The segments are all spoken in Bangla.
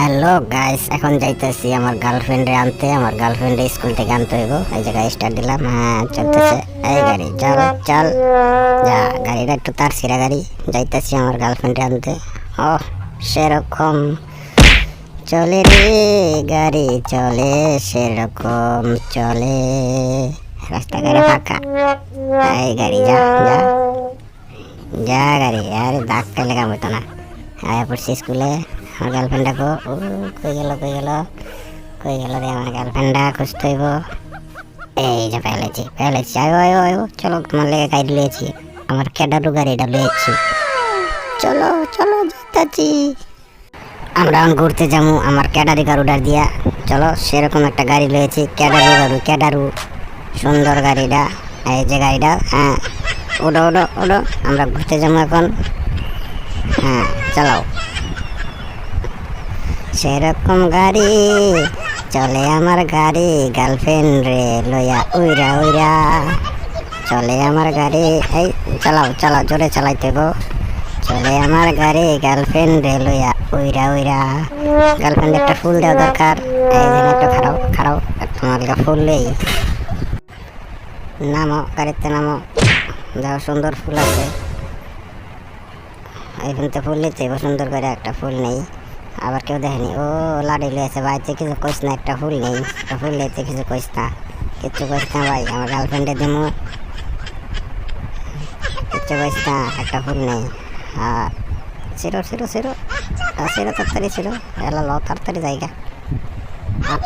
হ্যালো গাইস এখন যাইতেছি আমার গার্লফ্রেন্ডে আনতে। আমার গার্লফ্রেন্ডে স্কুল থেকে আনতে হইব। এই জায়গায় স্টার্ট দিলাম। হ্যাঁ চলতেছে। এই গাড়ি, চল চল। যা, গাড়িটা একটু তার সিরা গাড়ি। যাইতেছি আমার গার্লফ্রেন্ডে আনতে। ও সেরকম। চলে রে গাড়ি, চলে, সেরকম। চলে। রাস্তাঘাটে ফাঁকা। এই গাড়ি, যা যা। যা গাড়ি। আরে ধাক্কা লেগা মতো না। আয়া পড়ছি স্কুলে আমার গার্লফ্রেন্ডটা কো ও কই গেল কই গেল? কই গেল রে আমার গার্লফ্রেন্ডটা খুঁজতে হইব। এই যে পেলেছি পেলেছি আয়ো আয়ো আয়ো। চলো, তোমার লেগে গাড়ি লিয়েছি আমার ক্যাডারু গাড়িটা লিয়েছি চলো চলো যেতেছি আমরা এখন ঘুরতে যাব আমার ক্যাডারি গাড়ুটার দিয়া। চলো, সেরকম একটা গাড়ি লয়েছি ক্যাডারু গাড়ু ক্যাডারু সুন্দর গাড়িটা। এই যে গাড়িটা হ্যাঁ। ওডো ওডো ওডো। আমরা ঘুরতে যাব এখন। হ্যাঁ চালাও। সেরকম গাড়ি চলে আমার গাড়ি গার্লফ্রেন্ড রে লইয়া উইরা উইরা। চলে আমার গাড়ি, এই চালাও চালাও, জোরে চালাইতে গো চলে আমার গাড়ি গার্লফ্রেন্ড রে লইয়া উইরা উইরা। গার্লফ্রেন্ড একটা ফুল দেওয়া দরকার। এই জন্য একটু খারাও খারাও লিগা ফুল নেই। নামো, গাড়িতে নামো। যাও, সুন্দর ফুল আছে। এখান তো ফুল নিতে সুন্দর করে একটা ফুল নেই। আবার কেউ দেখেনি। ও লাড়ি লয়েছে ভাইতে কিছু কইস না, একটা ফুল নেই। একটা ফুল নিতে কিছু কইস না। কিচ্ছু কইস না, ভাই, আমার গার্লফ্রেন্ডে দিমু কিচ্ছু কইস না, একটা ফুল নেই। আর ছিল ছিল ছিল ছিল তাড়াতাড়ি ছিল এলা ল তাড়াতাড়ি জায়গা।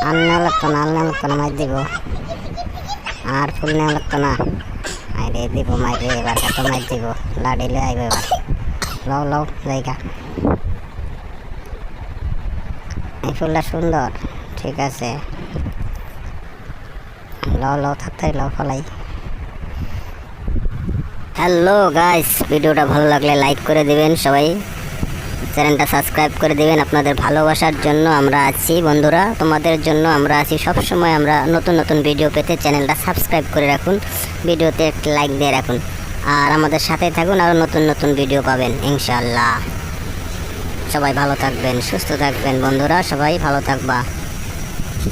আর নেওয়া লাগতো না নেওয়া লাগতো না, মাই দিব। আর ফুল নেওয়া লাগতো না। মাইরে দিব মাইরে এবার কত মাই দিব? লাড়িলে আইব এবার। লও লও, জায়গা। ফুলটা সুন্দর, ঠিক আছে। লও লও থাকতে লও, ফলাই। হ্যালো গাইস ভিডিওটা ভালো লাগলে লাইক করে দিবেন সবাই। চ্যানেলটা সাবস্ক্রাইব করে দিবেন আপনাদের ভালোবাসার জন্য আমরা আছি, বন্ধুরা। তোমাদের জন্য আমরা আছি সব সময় আমরা নতুন নতুন ভিডিও পেতে চ্যানেলটা সাবস্ক্রাইব করে রাখুন, ভিডিওতে একটা লাইক দিয়ে রাখুন। আর আমাদের সাথে থাকুন আরও নতুন নতুন ভিডিও পাবেন ইনশাল্লাহ সবাই ভালো থাকবেন সুস্থ থাকবেন বন্ধুরা সবাই ভালো থাকবা।